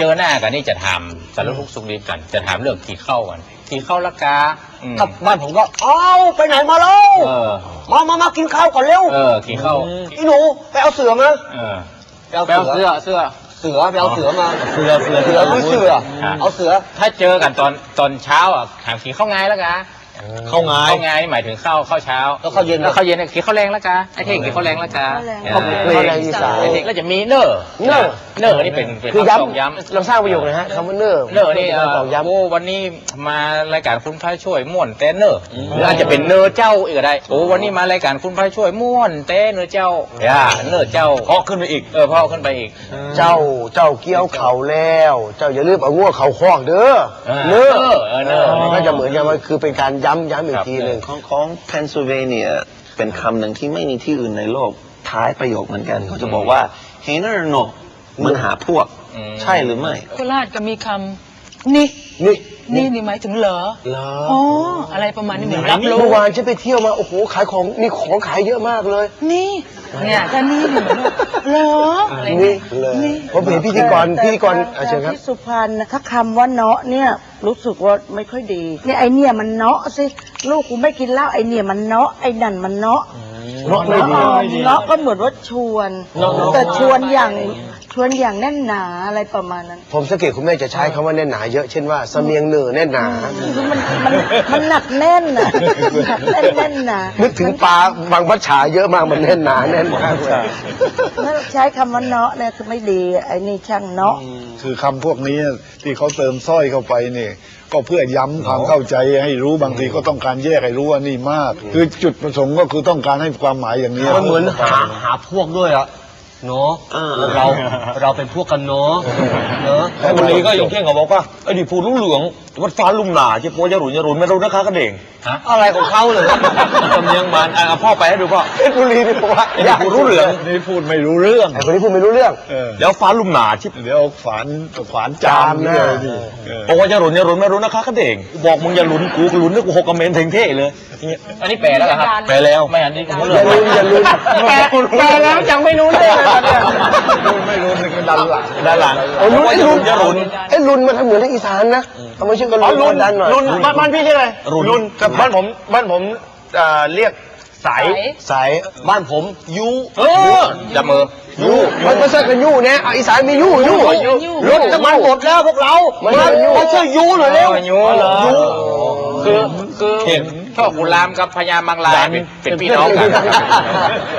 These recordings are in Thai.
เจอหน้ากันนี่จะถามสารทุกข์สุขดิบกัน จะถามเรื่องขี่เข้ากันขี่เข้าละกาอืม กลับบ้านผมก็เอ้าไปไหนมาแล้วเออ มามามากินข้าวก่อนเร็วเออขี่เข้า อีหนูไปเอาเสือมาเออไปเอาแปลเสือเสื้อเสื้อ เสือไปเอาเสือมาเสือเสือเสือหรือเสือครับเอาเสือ ถ้าเจอกันตอนตอนเช้าอะถามขี่เข้าไงละกา เข้าไงเข้าไงหมายถึงเข้าเข้าเช้าแล้วเข้าเย็นแล้วเข้าเย็นเนี่ยขี่เข้าแรงละกาไอ้เท่งขี่เข้าแรงละกาเข้าแรงออเข้าแรงอีสานไอ้เท่งก็จะมีเนอร์เนอร์เนอร์นี่เป็นเป็นคือคำตอกย้ำย้ำลองสร้างประโยคเลยฮะคำว่าเนอร์เนอร์นี่เอ่อตอกย้ำโอ้วันนี้มารายการคุณพระช่วยม่วนแต่เนอร์หรืออาจจะเป็นเนอร์เจ้าอีกก็ได้โอ้วันนี้มารายการคุณพระช่วยม่วนแต่เนอร์เจ้าย่าเนอร์เจ้าเพาะขึ้นไปอีกเออพ่อขึ้นไปอีก เจ้าเจ้าเกี้ยวเขาแล้ว เจ้าอย่าลืมเอาง้วเขาคอกเด้อเออเนอร์เออเนอร์มันก็จะเหมือนกันว่าคือเป็นการย้ำย้ำอีกทีหนึ่งของของเพนซิลเวเนียเป็นคำหนึ่งที่ไม่มีที่อื่นในโลกท้ายประโยคเหมือนกัน เขาจะบอกว่า h e n e r no มันหาพวกอืมใช่หรือไม่โคราชก็มีคำนี่นี่ นี่นี่หมายถึงเหรอเหรออ๋ออะไรประมาณนี้เหมือนรับรู้เมื่อวานฉันไปเที่ยวมาโอ้โหขายของมีของขายเยอะมากเลย นี่เนี่ยถ้านี่เหมือนเหรออะไรนี่เงี้ยเลยนี่ผมเห็นพิธีกรพิธีกรแต่อะเชิญครับที่สุพรรณนะถ้าคำว่าเนาะเนี่ยรู้สึกว่าไม่ค่อยดีเนี่ยไอเนี่ยมันเนาะสิลูกกูไม่กินเหล้าไอเนี่ยมันเนาะไอนั่นมันเนาะเนาะไม่ดีเนาะเนาะก็เหมือนว่าชวนเนาะเนาะแต่ชวนอย่างชวนอย่างแน่นหนาอะไรประมาณนั้น ผมสังเกตคุณแม่จะใช้คำว่าแน่นหนาเยอะเช่นว่าเสมียงเหนือแน่นหนาคือมันมันมันหนักแน่นน่ะหนักแน่นแน่นหนานึกถึงปลาบางพัชฉาเยอะมากมันแน่นหนาแน่นมากเลย ถ้าใช้คำว่าเนาะเนี่ยคือไม่ดีไอ้นี่ช่างเนาะคือคำพวกนี้ที่เขาเติมสร้อยเข้าไปเนี่ยก็เพื่อย้ำความเข้าใจให้รู้บางทีก็ต้องการแยกให้รู้ว่านี่มาก คือจุดประสงค์ก็คือต้องการให้ความหมายอย่างนี้ มันเหมือนหาหาพวกด้วยอะ เนาะอ่าเราเราเป็นพวกกันเนาะเนาะแต่วันนี้ก็อย่างเที่ยงเขาบอกว่าไอ้ดิพูดรู้เหลืองวัดฟ้าลุ่มหนาเจ้าโปยาหรุนยาหรุนไม่รู้นะคะก็เด่งอะไรของเขาเลยสำเนียงมันอะพ่อไปให้ดูพ่อเพชรบุรีนี่ผมว่าไอ้ดิพูดรู้เหลืองนี่พูดไม่รู้เรื่องไอ้คนนี้พูดไม่รู้เรื่องเออแล้วฟ้าลุ่มหนาชิบเดี๋ยวฝานฝานจามจามหน้าเลยดิเออบอกว่าอยาหรุนยาหรุนไม่รู้นะคะก็เด่งบอกมึงอย่าหลุนกูก็หลุนนึกกูหกกระเมนเทงเท่เลย อันนี้แปลแล้วเหรอครับไปแล้วไม่อันนี้ผมอเรื่ย่าองลืมอย่าลืมแปลแปลแล้วยังไม่รู้เลยนะเนี่ยไม่รู้นี่ก็ดันหลังด้านหลังโอ้ลุนบอกไอ้ว่าลุนอย่าหรุนไอ้ลุนมันทำเหมือนในอีสานนะทำไมชื่อกันลุนดันหน่อยรุนบ้านบ้านพี่ชื่ออะไรรุนกับบ้านผมบ้านผมเรียกใสสายบ้านผมยูเออจับมือยูมันไม่ใช่กันยูเนี่ยอะอีสานมียูยูรถน้ำมันหมดแล้วพวกเรามันไม่ยูมาช่วยยูหน่อยเร็วยูยูคือคือ พ่อขุนรามกับพญามังลายเป็นเป็นพี่น้องกัน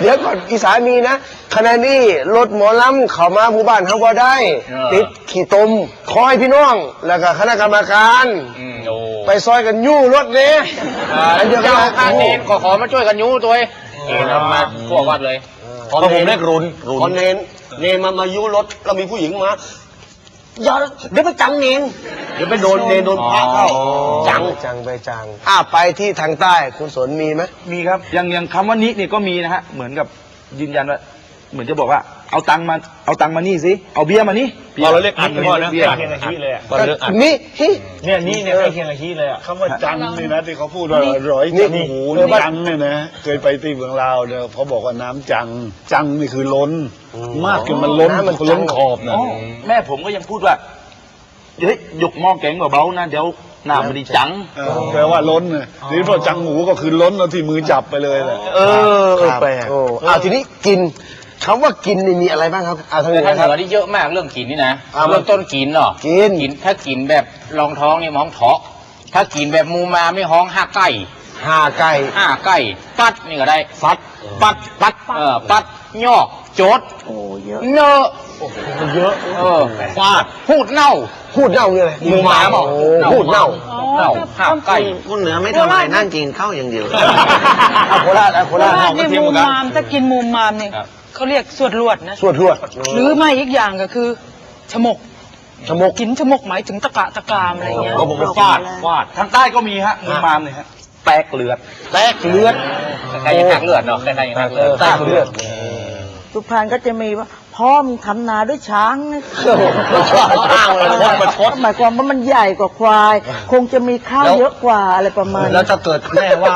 เดี๋ยวก่อนอีสานมีนะขณะนี้รถหมอลำเข้ามาหมู่บ้านเขาก็ได้ เออ ติดขี่ตมคอยพี่น้อง แล้วก็คณะกรรมการ อืมโอ้ไปซอยกันยู่รถเนี่ยอ่าอันเดียวกัเจ้านข้างเนนก็ขอมาช่วยกันยูตัวเองเองเอามาทั่ววัดเลยพอผมเรียกรุนรุนพอเนนเนนมามายุรถแล้วมีผู้หญิงมา อย่าเดี๋ยวไปจังเนนเดี๋ยวไปโดนเนนโดนพระเข้าจังจังไปจังอะไปที่ทางใต้คุณสนมีไหมมีครับอย่างอย่างคำว่านิเนี่ยก็มีนะฮะ เหมือนกับยืนยันว่า เหมือนจะบอกว่าเอาตังค์มาเอาตังค์มานี่สิเอาเบียร์มานี่พอเราเรียกอัดพ่อนะเบียร์ใกล้เคียงกับขี้เลยอะพอเราเรียกอัดนี่ฮิเนี่ยนี่เนี่ยใกล้เคียงกับขี้เลยอะคำว่าจังนี่นะที่เขาพูดว่าร้อยนี่จังหูเออบ้านจังเนี่ยนะเคยไปที่เมืองลาวเนี่ยเขาบอกว่าน้ำจังจังนี่คือล้น มากจนมันล้นน้ำมันจังล้นขอบนะอ๋อแม่ผมก็ยังพูดว่าเฮ้ยยกหม้อแกงเบาๆนะเดี๋ยวหน้ามันดีจังเออแปลว่าล้นนะนี่พอจังหูก็คือล้นเอาที่มือจับไปเลยแหละเออเออแปลกโอ้อะทีนี้กิน คำว่ากินนี่มีอะไรบ้างครับอ่าทางเหนืทางอเหครับ นือนี่เยอะมากเรื่องกินนี่นะอ่าเริ่มต้นกินเนาะกินกินถ้ากินแบบรองท้องนี่มองเถาะถ้ากินแบบมูมามนี่ห้องห้าไก่ห่าไก่ ห้าไก่ปัดนี่ก็ได้ฟัดปัดปัดเออปัดย่อโจดโอ้เยอะเนอะเยอะเออฟาดพูดเน่า พูดเน่าเนี่ยอะไรมูมาบอกโอ้พูดเน่าเน่าห้าไก่ คนเหนือไม่ทำอะไรนั่งกินข้าวอย่างเดียว อะโคราชอะโคโคราชราชเนี่ยมุมมามถ้ากินมุมมามเนี่ยครับ เขาเรียกสวดรวดนะ สวดรวดหรือไม่อีกอย่างก็คือฉมกชมกกินฉมกหมายถึงตะกะตะกรามอะไรเงี้ยก็ผมไปฟาดฟาดทางใต้ก็มีฮะมือมามเนี่ยฮะแตกเลือด แตกเลือดใครยังหักเลือดเนาะใครยังหักเลือดแตกเลือดสุพรรณก็จะมีว่าพ่อมงทำนาด้วยช้างนะอ้างเลยประชดหมายความว่ามันใหญ่กว่าควาย คงจะมีข้าวเยอะกว่าอะไรประมาณ แล้วนี้ถ้าเกิดแม่ว่า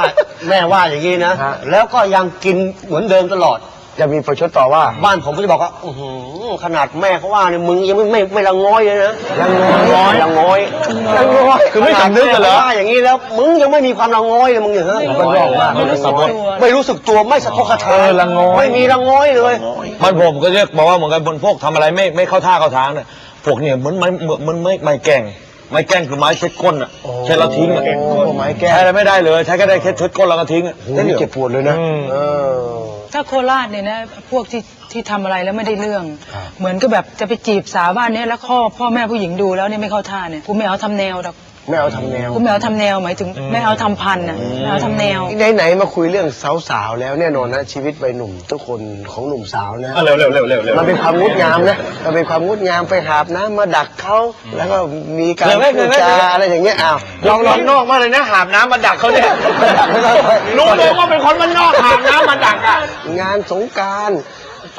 แม่ว่าอย่างนี้นะ แล้วก็ยังกินเหมือนเดิมตลอด จะมีประชดต่อว่าบ้านผมก็จะบอกว่าอื้อหือขนาดแม่เขาว่าเนี่ยมึงยังไม่ไม่ไม่ละง้อยเลยนะละง้อยละง้อยละง้อยคือไม่สำนึกเหรอขนาดแม่ขาว่าอย่างนี้แล้วมึงยังไม่มีความละง้อยเลยมึงอย่างนั้นมันยอกมากไม่รู้สึกตัว ไม่รู้สึกตัวไม่สะทกสะท้านเออละง้อย ไม่มีละง้อยเลย มันผมก็เรียกบอกว่าเหมือนกันบนพวกทำอะไรไม่ไม่เข้าท่าเข้าทางเนี่ยพวกเนี่ยเหมือนไม้เหมือนเหมือนไม่ไม่แกล้ง ไม้แกล้งคือไม้เช็ดก้นอะใช้เราทิ้งอะโอ้ไม้แก้ใช้อะไรไม่ได้เลย ใช้แค่ได้แค่เช็ดก้นแล้วก็ทิ้งอะโอ้โหนี่เจ็บปวดเลยนะอืมเออถ้าโคราชเนี่ยนะพวกที่ที่ทำอะไรแล้วไม่ได้เรื่อง เหมือนก็แบบจะไปจีบสาวบ้านเนี้ยแล้วพ่อพ่อแม่ผู้หญิงดูแล้วเนี่ยไม่เข้าท่าเนี่ยกูไม่เอาทำแนวหรอก ไม่เอาทำแนวกูไม่เอาทำแนวหมายถึงไม่เอาทำพันน่ะไม่เอาทำแนว ไหนๆมาคุยเรื่องสาวๆแล้วแน่นอนนะชีวิตวัยหนุ่มทุกคนของหนุ่มสาวนะ เร็วเร็วเร็วเร็วเร็วมันเป็นความงดงามนะ มันเป็นความงดงามไปหาบน้ำมาดักเขาแล้วก็มีการเดี๋ยวไว้พูดเดี๋ยวไว้จาอะไรอย่างเงี้ยอ้าวเราเรานอกมากเลยนะหาบน้ำมาดักเขาเนี่ยรู้เลยว่าเป็นคนมันนอกหาบน้ำมาดักอะงานสงกราร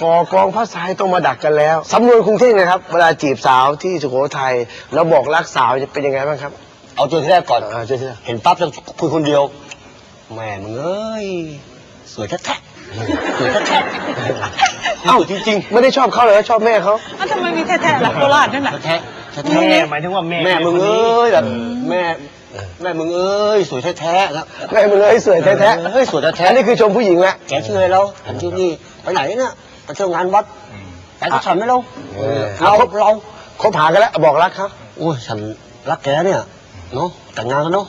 ก่อกองพระทรายต้องมาดักกันแล้วสำนวนกรุงเทพนะครับ เวลาจีบสาวที่สุโขทัยแล้วบอกรักสาวจะเป็นยังไงบ้างครับ เอาตัวที่แรกก่อนเจอที่แรกเห็นปั๊บจะคุยคนเดียวแม่มึงเอ้ยสวยแท้ๆสวยแท้ๆเอ้าจริงๆไม่ได้ชอบเขาเลยชอบแม่เขาอ้าวทำไมมีแท้ๆล่ะโคราชนั่นน่ะแท้แท้หมายถึงว่าแม่แม่มึงเอ้ยแบบแม่แม่มึงเอ้ยสวยแท้ๆครับแม่มึงเอ้ยสวยแท้ๆเฮ้ยสวยแท้ๆอันนี้คือชมผู้หญิงแหละ แกชื่ออะไรแล้วผมชื่อนี่ไปไหนเนี่ยไปเที่ยวงานวัดไปกับฉันไหมเราเราเราคบหากันแล้วบอกรักเขาโอ้ยฉันรักแกเนี่ย เนาะแต่งงานกันเนาะ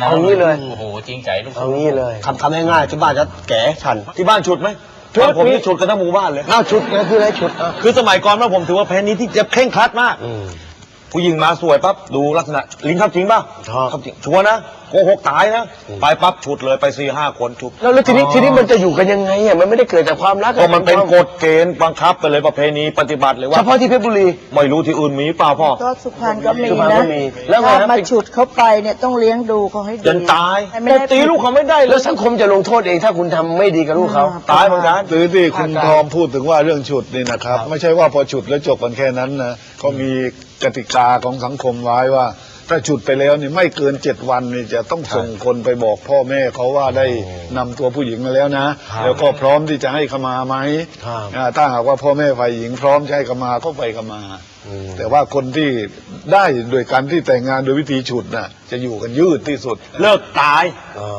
เอางี้เลย โอ้โหจริงใจลูกเอางี้เลยคำคำง่ายๆที่บ้านจะแกฉันที่บ้านฉุดไหมฉุดบ้านผมมีนี่ฉุดกันทั้งหมู่บ้านเลยเอาชุดนะคืออะไรชุดอะคือสมัยก่อนว่าผมถือว่าแพนนี้ที่จะเคร่งครัดมากผู้หญิงมาสวยปั๊บดูลักษณะลิ้นทับจริงป่ะครับทับจริงชัวร์นะโกหกตายนะ ไปปั๊บฉุดเลยไปสี่ห้าคนฉุดแล้วแล้วทีนี้ทีนี้มันจะอยู่กันยังไงอะมันไม่ได้เกิดจากความรักก็มันเป็นกฎเกณฑ์บังคับไปเลยประเพณีปฏิบัติเลยเฉว่าพาะที่เพชรบุรีไม่รู้ที่อื่นมีเปล่าพ่อก็สุพรรณก็มีสุพรรณนะก็มีแล้วไงถ้านะมาฉุดเขาไปเนี่ยต้องเลี้ยงดูเขาให้ดีจนตายไม่แต่ได้ตีลูกเขาไม่ได้เลแล้วยสังคมจะลงโทษเองถ้าคุณทำไม่ดีกับลูกเขา ตายเหมือนกัน หรือที่คุณทอมพูดถึงว่าเรื่องฉุดนี่นะครับ ไม่ใช่ว่าพอฉุดแล้วจบกันแค่นั้นนะก็มีกติกาของสังคมไว้ว่า ถ้าฉุดไปแล้วนี่ไม่เกินเจ็ดวันนี่จะต้องส่งคนไปบอกพ่อแม่เขาว่าได้นำตัวผู้หญิงมาแล้วนะ แล้วก็พร้อมที่จะให้ขมาไหมครับอ่าถ้าหากว่าพ่อแม่ฝ่ายหญิงพร้อมจะให้ขมาก็ไปขมา แต่ว่าคนที่ได้โดยการที่แต่งงานโดยวิธีฉุดน่ะจะอยู่กันยืดที่สุด เลิกตาย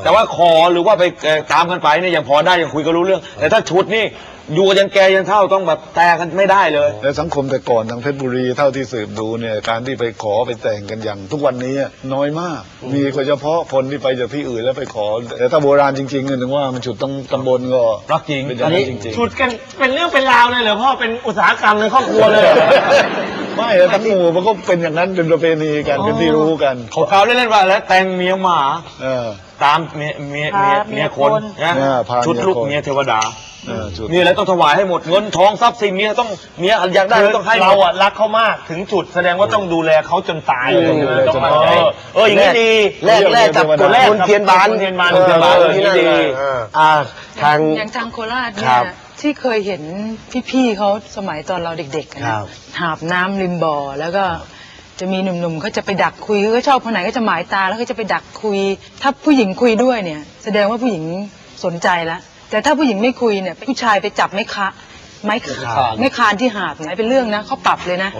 แต่ว่าคอหรือว่าไปเอ่อตามกันไปเนี่ยยังพอได้ยังคุยกันรู้เรื่อง แต่ถ้าฉุดนี่ อยู่กันยันแกยันเท่าต้องแบบแต่กันไม่ได้เลย และสังคมแต่ก่อนทางเพชรบุรีเท่าที่สืบดูเนี่ยการที่ไปขอไปแต่งกันอย่าง ทุกวันนี้น้อยมาก มีก็เฉพาะคนที่ไปจากที่อื่นแล้วไปขอ แต่ถ้าโบราณจริงๆเนี่ยถึงว่ามันฉุดต้องตำบลก็รักจริงเป็นอย่างนั้นจริงฉุดกันเป็นเรื่องเป็นราวเลยเหรอพ่อเป็นอุตสาหกรรมในครอบครัวเลยๆไม่แล้วทั้งหมู่มันก็เป็นอย่างนั้นเป็นประเพณีกันเป็นที่รู้กันเขาเขาเล่นๆว่าแล้วแต่งเมียหมา เออ ตามเมียเมียเมียพาเมีเมียยคนคนนะเออพาชุดลูกเมีเมียยคนเทวดา เออฉุดนี่แหละต้องถวายให้หมดเงินทองทรัพย์สินเมียต้องเมียอยากได้ต้องให้เราอะรักเขามากถึงจุดแสดงว่าต้องดูแลเขาจนตายเลยดูแลจนตาย เออเอออย่างนี้ดีแรกแรกกับเดี๋ยวตัวแรกเดี๋ยวคุณเทียนบานคุณเทียนบานออคุณเทียนบานออที่นั่นดีเลยเออ อ่าทาง อย่างทางโคราชคเนี่รัยบที่เคยเห็นพี่ๆเขาสมัยตอนเราเด็กๆอะครันะบ หาบน้ำริมบ่อแล้วก็จะมีหนุ่มๆเขาจะไปดักคุยเขาชอบคนไหนก็จะหมายตาแล้วก็จะไปดักคุย ถ้าผู้หญิงคุยด้วยเนี่ย แสดงว่าผู้หญิงสนใจแล้ว แต่ถ้าผู้หญิงไม่คุยเนี่ยผู้ชายไปจับไม่คะไม้คานไม่คานที่หาบเนี่ยเป็นเรื่องนะเขาปรับเลยนะ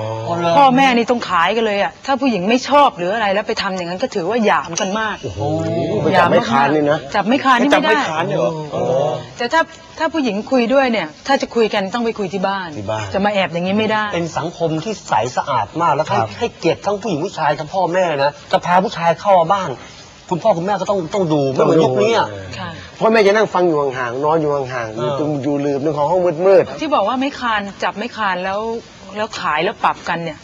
พ่อแม่นี่ต้องขายกันเลยอะถ้าผู้หญิงไม่ชอบหรืออะไรแล้วไปทำอย่างนั้นก็ถือว่าหยามกันมากไปจับไม่คานนี่นะจับไม่คานนี่จับไม่ไม่ได้ขานเนี่ยเหรอแต่ถ้าถ้าผู้หญิงคุยด้วยเนี่ย ถ้าจะคุยกันต้องไปคุยที่บ้านที่บ้านจะมาแอบอย่างนี้ไม่ได้ เป็นสังคมที่ใสสะอาดมากแล้วให้ให้เกียรติทั้งผู้หญิงผู้ชายทั้งพ่อแม่นะจะพาผู้ชายเข้ามาบ้าน คุณพ่อคุณแม่ก็ต้องต้องดูไม่เหมือนยุคนี้อะค่ะ พ่อแม่จะนั่งฟังอยู่ห่างๆนอนอยู่ห่างๆอยู่ตรงอยู่ลืมในของห้องมืดที่บอกว่าไม่คานจับไม่คานแล้วแล้วขายแล้วปรับกันเนี่ย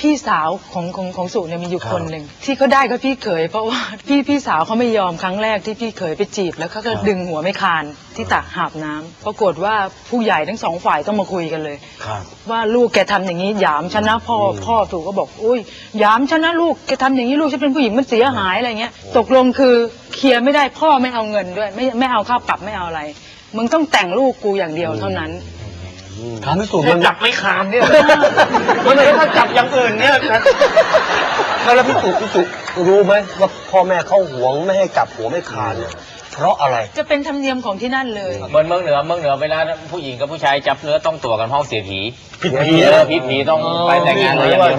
พี่สาวของของของสุเนี่ยมีอยู่คนหนึ่งที่เขาได้ก็พี่เขยเพราะว่าพี่พี่สาวเขาไม่ยอมครั้งแรกที่พี่เขยไปจีบ แล้วเขาก็ดึงหัวไม่คานที่ตักหาบน้ำปรากฏว่าผู้ใหญ่ทั้งสองฝ่ายต้องมาคุยกันเลย ครับ ว่าลูกแกทำอย่างนี้หยามฉันนะพ่ออพ่อถูกก็บอกอุ้ยหยามฉันนะลูกแกทำอย่างนี้ลูกฉันเป็นผู้หญิงมันเสียหายอะไรเงี้ยตกลงคือเคลียร์ไม่ได้พ่อไม่เอาเงินด้วย ไม่ไม่เอาค่าปรับไม่เอาอะไร มึงต้องแต่งลูกกูอย่างเดียวเท่านั้นๆ ทำให้สูงถ้ามันจับไม่คานเนี่ยมันเลยถ้าจับอย่างอื่นเนี่ยนะแล้วพี่สุพี่สุรู้ไหมว่าพ่อแม่เขาหวงไม่ให้จับหัวไม่คานเนี่ยเพราะอะไรจะเป็นธรรมเนียมของที่นั่นเลยเหมือนเมืองเหนือเมืองเหนือเวลาผู้หญิงกับผู้ชายจับเนื้อต้องตัวกันห้องเสียผีผิดผีเออผิดผีต้องไปแต่งงานเลยอย่างเดียว